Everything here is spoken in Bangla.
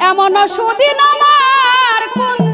এমন সুদিন আমার কোন